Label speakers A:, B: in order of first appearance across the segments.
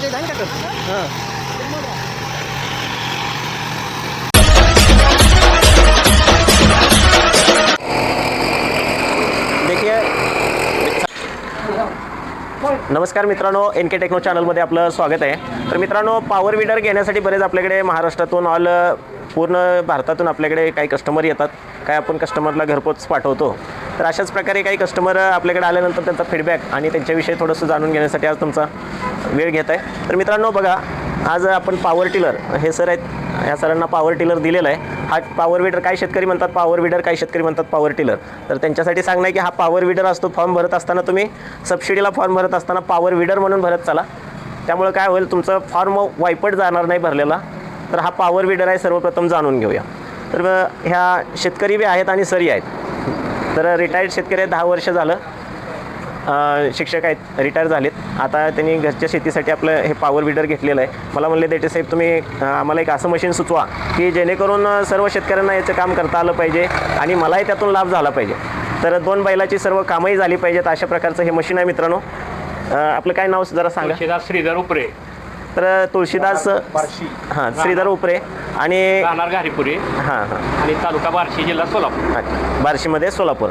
A: त्यांच्या जाईन का हां देखिए नमस्कार मित्रांनो एन के टेक्नो चॅनलमध्ये आपलं स्वागत आहे. तर मित्रांनो पॉवर विडर घेण्यासाठी बरेच आपल्याकडे महाराष्ट्रातून ऑल पूर्ण भारतातून आपल्याकडे काही कस्टमर येतात. काय आपण कस्टमरला घरपोच पाठवतो. तर अशाच प्रकारे काही कस्टमर आपल्याकडे आल्यानंतर त्यांचा फीडबॅक आणि त्यांच्याविषयी थोडंसं जाणून घेण्यासाठी आज तुमचा वेळ घेत आहे. तर मित्रांनो बघा आज आपण पॉवर टिलर हे सर आहेत. या सरांना पॉवर टिलर दिलेला आहे. हा पॉवर विडर काही शेतकरी म्हणतात? पॉवर विडर काही शेतकरी म्हणतात? पॉवर टिलर तर त्यांच्यासाठी सांगणं आहे की हा पॉवर विडर असतो फॉर्म भरत असताना तुम्ही सबसिडीला फॉर्म भरत असताना पॉवर विडर म्हणून भरत चला. त्यामुळे काय होईल? तुमचं फॉर्म वायपट जाणार नाही भरलेला. तर हा पॉवर विडर आहे सर्वप्रथम जाणून घेऊया. तर ह्या शेतकरी बी आहेत आणि सरी आहेत. तर रिटायर्ड शेतकरी आहे दहा वर्ष झालं. शिक्षक आहेत रिटायर झालेत. आता त्यांनी घरच्या शेतीसाठी आपलं हे पॉवर विडर घेतलेलं आहे. मला म्हणले देटे साहेब तुम्ही आम्हाला एक असं मशीन सुचवा की जेणेकरून सर्व शेतकऱ्यांना याचं काम करता आलं पाहिजे आणि मलाही त्यातून लाभ झाला पाहिजे. तर दोन बैलाची सर्व कामंही झाली पाहिजेत अशा प्रकारचं हे मशीन आहे मित्रांनो. आपलं काय नाव जरा सांगा.
B: श्रीधर उपरे.
A: तर तुळशीदास हां श्रीधर उपरे आणि
B: घारीपुरी.
A: हां हां.
B: आणि तालुका बार्शी जिल्हा सोलापूर.
A: बार्शीमध्ये सोलापूर.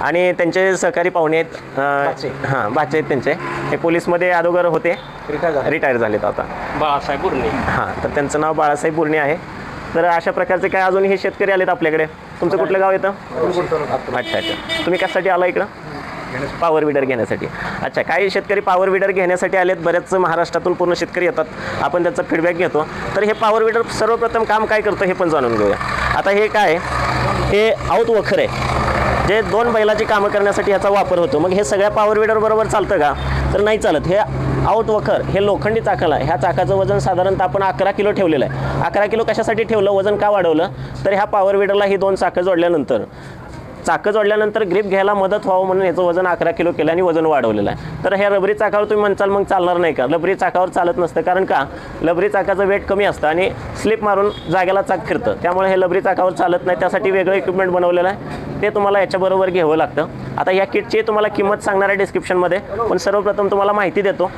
A: आणि त्यांचे सहकारी पाहुणे आहेत हां बाचे आहेत त्यांचे. हे पोलीसमध्ये अगोदर होते. रिटायर झालेत आता.
B: बाळासाहेब बुर्णे
A: हां तर त्यांचं नाव बाळासाहेब बुर्णे आहे. तर अशा प्रकारचे काय अजून हे शेतकरी आलेत आपल्याकडे? तुमचं कुठलं गाव येतं? अच्छा अच्छा. तुम्ही कशासाठी आला इकडं? पॉवर विडर घेण्यासाठी. अच्छा काही शेतकरी पॉवर विडर घेण्यासाठी आलेत. बरेच महाराष्ट्रातून पूर्ण शेतकरी येतात. आपण त्याचा फीडबॅक घेतो. तर हे पॉवर विडर सर्वप्रथम काम काय करतं हे पण जाणून घेऊया. आता हे काय? हे आऊत वखर. आहे जे दोन बैलाची कामं करण्यासाठी ह्याचा वापर होतो. मग हे सगळ्या पॉवर विडर बरोबर चालतं का? तर नाही चालत. हे आऊट वखर हे लोखंडी चाकाला ह्या चाकाचं वजन साधारणतः आपण अकरा किलो ठेवलेलं आहे. अकरा किलो कशासाठी ठेवलं? वजन का वाढवलं? तर ह्या पॉवर विडरला ही दोन चाकं जोडल्यानंतर. चाकं जोडल्यानंतर ग्रीप घ्यायला मदत व्हावं म्हणून याचं वजन अकरा किलो केलं आणि वजन वाढवलेलं आहे. तर ह्या रबरी चाकावर तुम्ही म्हणचाल मग चालणार नाही का? लबरी चाकावर चालत नसतं. कारण का? लबरी चाकाचं वेट कमी असतं आणि स्लिप मारून जागेला चाक फिरतं. त्यामुळे हे लबरी चाकावर चालत नाही. त्यासाठी वेगळं इक्विपमेंट बनवलेलं आहे. ते तुम्हाला याच्याबरोबर घ्यावं लागतं. आता या किटची तुम्हाला किंमत सांगणार आहे डिस्क्रिप्शनमध्ये पण सर्वप्रथम तुम्हाला माहिती देतो.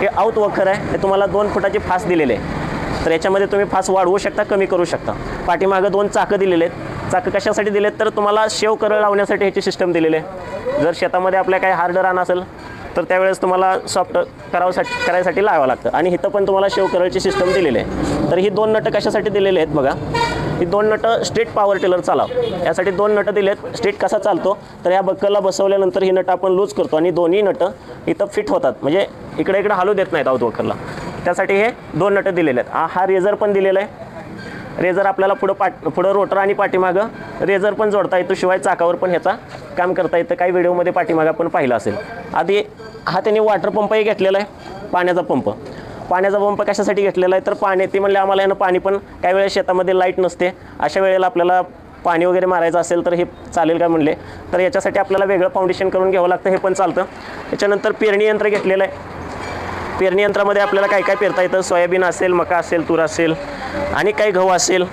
A: हे आऊत वखर आहे. हे तुम्हाला दोन फुटाची फास दिलेले आहे. तर याच्यामध्ये तुम्ही फास वाढवू शकता कमी करू शकता. पाठीमागं दोन चाकं दिलेले आहेत. चाकं कशासाठी दिलेत तर तुम्हाला शेव करळ लावण्यासाठी ह्याची सिस्टम दिलेली आहे. जर शेतामध्ये आपल्या काही हार्ड रान असेल तर त्यावेळेस तुम्हाला सॉफ्ट करावसाठी करायसाठी लावावं लागतं. आणि इथं पण तुम्हाला शेव करळची सिस्टम दिलेली आहे. तर ही दोन नटं कशासाठी दिलेली आहेत बघा. ही दोन नटं स्ट्रीट पॉवर टेलर चालाव. यासाठी दोन नटं दिलेत. स्ट्रीट कसा चालतो? तर या बक्कलला बसवल्यानंतर ही नटं आपण लूज करतो. आणि दोन्ही नटं इथं फिट होतात. म्हणजे इकडे इकडे हलू देत नाहीत आऊत बक्कलला. त्यासाठी हे दोन नटं दिलेले आहेत. हा रेझर पण दिलेला आहे. रेझर आपल्याला पुढं पाट पुढं रोटर आणि पाठीमागं रेझर पण जोडता येतो. शिवाय चाकावर पण ह्याचा काम करता येतं. काही व्हिडिओमध्ये पाठीमागं पण पाहिलं असेल. आधी हा त्यांनी वॉटर पंपही घेतलेला आहे. पाण्याचा पंप पाण्याचा पंप कशासाठी घेतलेला आहे? तर पाणी ते म्हणले आम्हाला यानं पाणी पण काही वेळेस शेतामध्ये लाइट नसते. अशा वेळेला आपल्याला पाणी वगैरे मारायचं असेल तर हे चालेल का म्हणले? तर याच्यासाठी आपल्याला वेगळं फाउंडेशन करून घ्यावं लागतं. हे पण चालतं. त्याच्यानंतर पेरणी यंत्र घेतलेलं आहे. पेरणी यंत्रामध्ये आपल्याला काय काय पेरता येतं? सोयाबीन असेल मका असेल तूर असेल आणि काही गहू असेल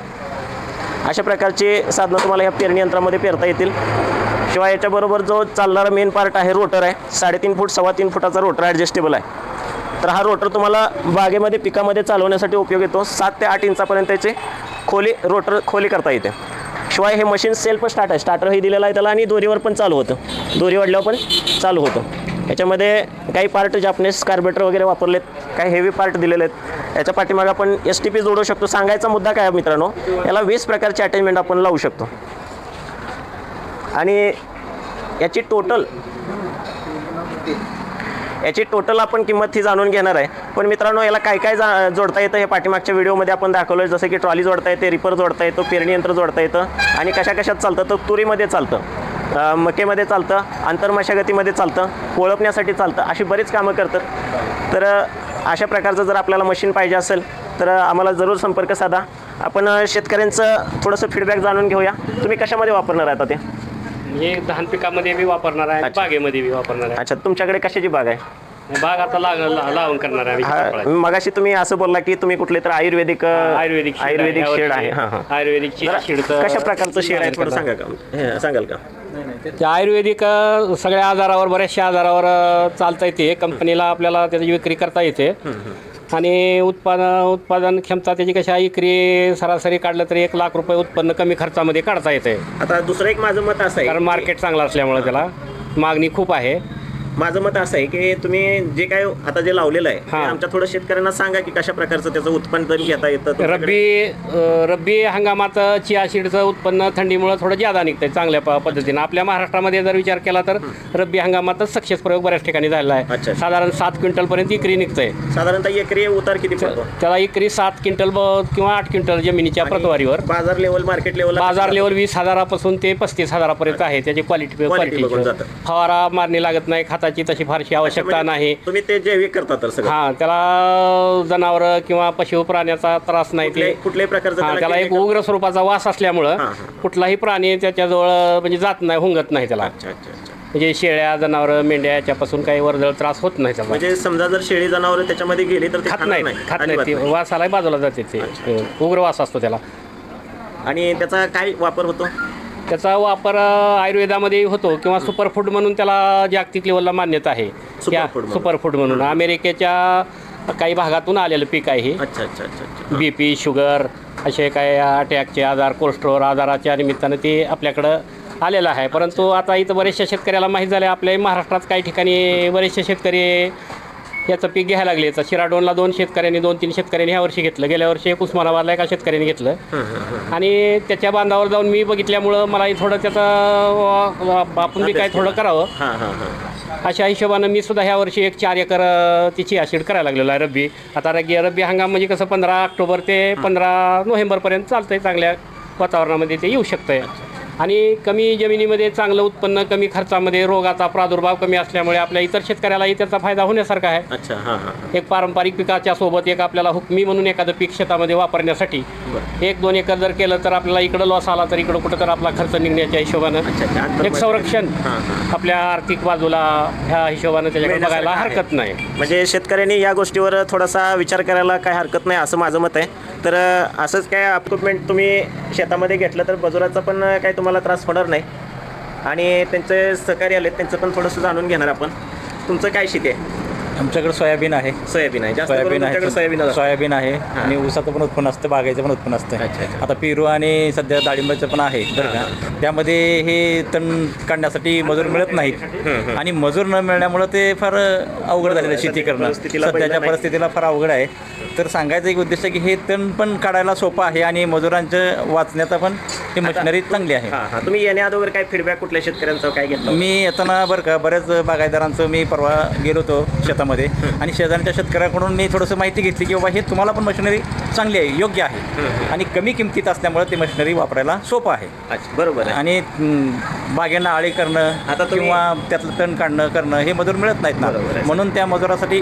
A: अशा प्रकारचे साधनं तुम्हाला ह्या पेरणी यंत्रामध्ये पेरता येतील. शिवाय याच्याबरोबर जो चालणारा मेन पार्ट आहे रोटर आहे साडेतीन फूट सव्वा तीन फुटाचा रोटर ॲडजस्टेबल आहे. तर हा रोटर तुम्हाला बागेमध्ये पिकामध्ये चालवण्यासाठी उपयोग येतो. सात ते आठ इंचापर्यंत याची खोली रोटर खोली करता येते. शिवाय हे मशीन सेल्फ स्टार्ट आहे. स्टार्टरही दिलेला दिलेलं आहे त्याला आणि दोरीवर पण चालू होतं. दोरी वाढल्यावर पण चालू होतं. याच्यामध्ये काही पार्ट जापनेस कार्बेटर वगैरे वापरलेत काही हेवी पार्ट दिलेले आहेत. याच्या पाठीमागे आपण एस टी पी जोडू शकतो. सांगायचा मुद्दा काय आहे मित्रांनो? याला वीस प्रकारचे अटॅचमेंट आपण लावू शकतो. आणि याची टोटल याची टोटल आपण किंमत ही जाणून घेणार आहे. पण मित्रांनो याला काय काय जा जोडता येतं हे पाठीमागच्या व्हिडिओमध्ये आपण दाखवलं आहे जसं की ट्रॉली जोडता येते रिपर जोडता येतो पेरणी यंत्र जोडता येतं. आणि कशा कशात चालतं? तर तुरीमध्ये चालतं. मकेमध्ये चालतं आंतरमशागतीमध्ये चालतं कोळपण्यासाठी चालतं. अशी बरीच कामं करतात. तर अशा प्रकारचं जर आपल्याला मशीन पाहिजे असेल तर आम्हाला जरूर संपर्क साधा. आपण शेतकऱ्यांचं थोडंसं फीडबॅक जाणून घेऊया. तुम्ही कशामध्ये वापरणार आहे आता ते?
B: हे धान पिकामध्ये बी वापरणार आहे. बागेमध्ये बी वापरणार आहे.
A: अच्छा तुमच्याकडे कशाची बाग आहे?
B: बाग आता लाग लावून करणार आहे.
A: मगाशी तुम्ही असं बोलला की तुम्ही कुठले तर आयुर्वेदिक
B: आयुर्वेदिक
A: आयुर्वेदिक शेड. आहे.
B: आयुर्वेदिक शेड
A: कशा प्रकारचं शेड आहे थोडं सांगा का? सांगाल का?
B: ते आयुर्वेदिक अ, सगळ्या आजारावर बऱ्याचशा आजारावर अ, चालता येते कंपनीला आपल्याला त्याची विक्री करता येते. आणि उत्पादन उत्पादन क्षमता त्याची कशा विक्री सरासरी काढलं तरी एक लाख रुपये उत्पन्न कमी खर्चामध्ये काढता येते.
A: आता दुसरं एक माझं मत असं आहे
B: कारण मार्केट चांगलं असल्यामुळे त्याला मागणी खूप आहे.
A: माझं मत असं आहे की तुम्ही जे काय आता जे लावलेलं आहे ते
B: हां.
A: आमच्या थोडं शेतकऱ्यांना सांगा की कशा प्रकारचं त्याचं उत्पन्न घेता येतं तुमच्याकडे.
B: रब्बी अ, रब्बी हंगामात चिया सीडचं उत्पन्न थंडीमुळे थोडं जादा निघतंय चांगल्या प- पद्धतीनं. आपल्या महाराष्ट्रामध्ये जर विचार केला तर रब्बी हंगामातच सक्सेस प्रयोग बऱ्याच ठिकाणी झालेला
A: अच्छा,
B: आहे.
A: अच्छा.
B: साधारण सात क्विंटलपर्यंत इकरी निघतंय.
A: साधारणतः एकरी उतार किती पडतो?
B: त्याला इकरी सात क्विंटल ब- किंवा आठ क्विंटल जमिनीच्या प्रतवारीवर.
A: बाजार लेवल मार्केट लेवल
B: बाजार लेवल वीस हजारापासून ते पस्तीस हजारापर्यंत आहे. त्याची क्वालिटी
A: Quality बघून
B: क्वालिटी
A: जातं.
B: फवारा मारणी लागत नाही खताची तशी फारशी आवश्यकता नाही.
A: तुम्ही ते जैविक करता तर सगळं.
B: हा त्याला जनावर किंवा पशु प्राण्याचा त्रास नाही
A: कुठल्याही
B: ते
A: कुठल्याही प्रकारचं
B: हा त्याला एक उग्र स्वरूपाचा वास असल्यामुळं
A: हां, हां.
B: कुठलाही प्राणी त्याच्याजवळ म्हणजे जात नाही हुंगत नाही त्याला.
A: अच्छा अच्छा अच्छा.
B: म्हणजे शेळ्या जनावर मेंढ्या याच्यापासून काही वर्दळ त्रास होत नाही त्याला.
A: म्हणजे समजा जर शेळी जनावर त्याच्यामध्ये गेली तर ते
B: खात
A: खाणार
B: नाही
A: नाही
B: खात नाही
A: अजिबात
B: ती
A: नाही.
B: वासाला बाजूला जाते ते. उग्र वास असतो त्याला.
A: आणि त्याचा काय वापर होतो?
B: त्याचा वापर आयुर्वेदामध्ये होतो किंवा सुपरफूड म्हणून त्याला जागतिक लेवलला मान्यता आहे.
A: सुपरफूड म्हणून.
B: अमेरिकेच्या काही भागातून आलेलं पीक आहे हे.
A: अच्छा अच्छा अच्छा अच्छा.
B: बी पी शुगर असे काय अटॅकचे आजार कोलेस्ट्रॉल आजाराच्या निमित्तानं ते आपल्याकडं आलेलं आहे. परंतु आता इथं बरेचशा शेतकऱ्याला माहीत झाले आपल्या महाराष्ट्रात काही ठिकाणी बरेचसे शेतकरी याचं पीक घ्यायला लागले. तर शिराडोनला दोन शेतकऱ्यांनी दोन तीन शेतकऱ्यांनी ह्या वर्षी घेतलं. गेल्या वर्षी एक उस्मानाबादला एका शेतकऱ्यांनी घेतलं. आणि त्याच्या बांधावर जाऊन मी बघितल्यामुळं मलाही थोडं त्याचं आपण बी काय थोडं करावं. अशा हिशोबानं मी सुद्धा ह्या वर्षी एक चार एकर तिची ॲसिड करायला लागलेलो आहे रब्बी. आता रग्गी रब्बी हंगाम म्हणजे कसं पंधरा ऑक्टोबर ते पंधरा नोव्हेंबरपर्यंत चालतंय चांगल्या वातावरणामध्ये ते येऊ शकतंय. आणि कमी जमिनीमध्ये चांगलं उत्पन्न कमी खर्चामध्ये रोगाचा प्रादुर्भाव कमी असल्यामुळे आपल्या इतर शेतकऱ्यालाही त्याचा फायदा होण्यासारखा आहे.
A: अच्छा हां हां
B: एक पारंपरिक पिकाच्या सोबत एक आपल्याला हुकमी म्हणून एखादं पीक शेतामध्ये वापरण्यासाठी एक दोन एकर जर केलं तर आपल्याला इकडं लॉस आला तर इकडं कुठं तर आपला खर्च निघण्याच्या हिशोबानं एक संरक्षण आपल्या आर्थिक बाजूला ह्या हिशोबानं त्याच्याकडे बघायला हरकत नाही.
A: म्हणजे शेतकऱ्यांनी या गोष्टीवर थोडासा विचार करायला काय हरकत नाही असं माझं मत आहे. तर असंच काय इक्विपमेंट तुम्ही शेतामध्ये घेतलं तर मजुराचा पण काही तुम्हाला त्रास होणार नाही. आणि त्यांचे सहकारी आले त्यांचं पण थोडंसं जाणून घेणार आपण. तुमचं काय शेती आहे?
C: आमच्याकडे सोयाबीन आहे.
A: सोयाबीन आहे. जास्त
C: सोयाबीन आहे.
A: सोयाबीन आहे.
C: सोयाबीन आहे. आणि ऊसाचं पण उत्पन्न असतं बागायचं पण उत्पन्न असतं. आता पेरू आणि सध्या डाळिंबाचं पण आहे बरं का. त्यामध्ये हे तण काढण्यासाठी मजूर मिळत नाहीत. आणि मजूर न मिळण्यामुळं ते फार अवघड झालेलं शेती करणं. सध्याच्या. परिस्थितीला फार अवघड आहे. तर सांगायचं एक उद्देश की हे तण पण काढायला सोपं आहे आणि मजुरांचं वाचण्याचा पण ही मशिनरी चांगली आहे.
A: हां हां. तुम्ही येण्या अगोदर काय फीडबॅक कुठल्या शेतकऱ्यांचा काय घेतला?
C: मी येताना बरं का बऱ्याच बागायतदारांचं मी परवा गेलो होतो शेतामध्ये आणि शेजारच्या शेतकऱ्याकडून मी थोडंसं माहिती घेतली की बाबा हे तुम्हाला पण मशिनरी चांगली आहे योग्य आहे. आणि कमी किमतीत असल्यामुळे ती मशिनरी वापरायला सोपं आहे.
A: अच्छा बरोबर आहे.
C: आणि हं, बागेंना आळी करणं
A: आता तुम्ही-
C: किंवा त्यातलं तण काढणं करणं हे मजूर मिळत नाहीत ना.
A: आहे.
C: म्हणून त्या मजुरासाठी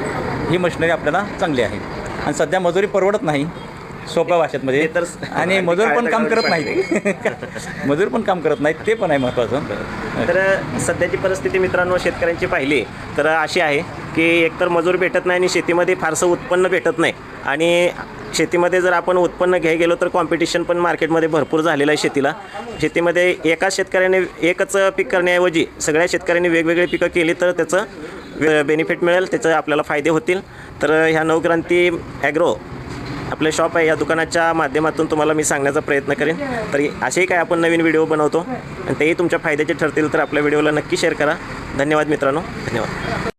C: ही मशिनरी आपल्याला चांगली आहे. आणि सध्या मजुरी परवडत नाही सोप्या भाषेतमध्ये.
A: ते तर-
C: आणि मजूर पण काम करत नाहीत मजूर पण काम करत नाहीत ते पण आहे महत्त्वाचं.
A: तर सध्याची परिस्थिती मित्रांनो शेतकऱ्यांची पाहिली तर अशी आहे की एकतर मजूर भेटत नाही आणि शेतीमध्ये फारसं उत्पन्न भेटत नाही. आणि शेतीमध्ये जर आपण उत्पन्न घ्याय गेलो तर कॉम्पिटिशन पण मार्केटमध्ये भरपूर झालेलं आहे शेतीला. शेतीमध्ये एकाच शेतकऱ्याने एकच पीक करण्याऐवजी सगळ्या शेतकऱ्यांनी वेगवेगळी पिकं केली तर त्याचं बेनिफिट मिळेल त्याचं आपल्याला फायदे होतील. तर ह्या नवक्रांती ॲग्रो आपले शॉप आहे या दुकानाच्या माध्यमातून तुम्हाला मी सांगण्याचा प्रयत्न करेन. तर असेही काय आपण नवीन व्हिडिओ बनवतो आणि तेही तुमच्या फायद्याचे ठरतील तर आपल्या व्हिडिओला नक्की शेअर करा. धन्यवाद मित्रांनो. धन्यवाद.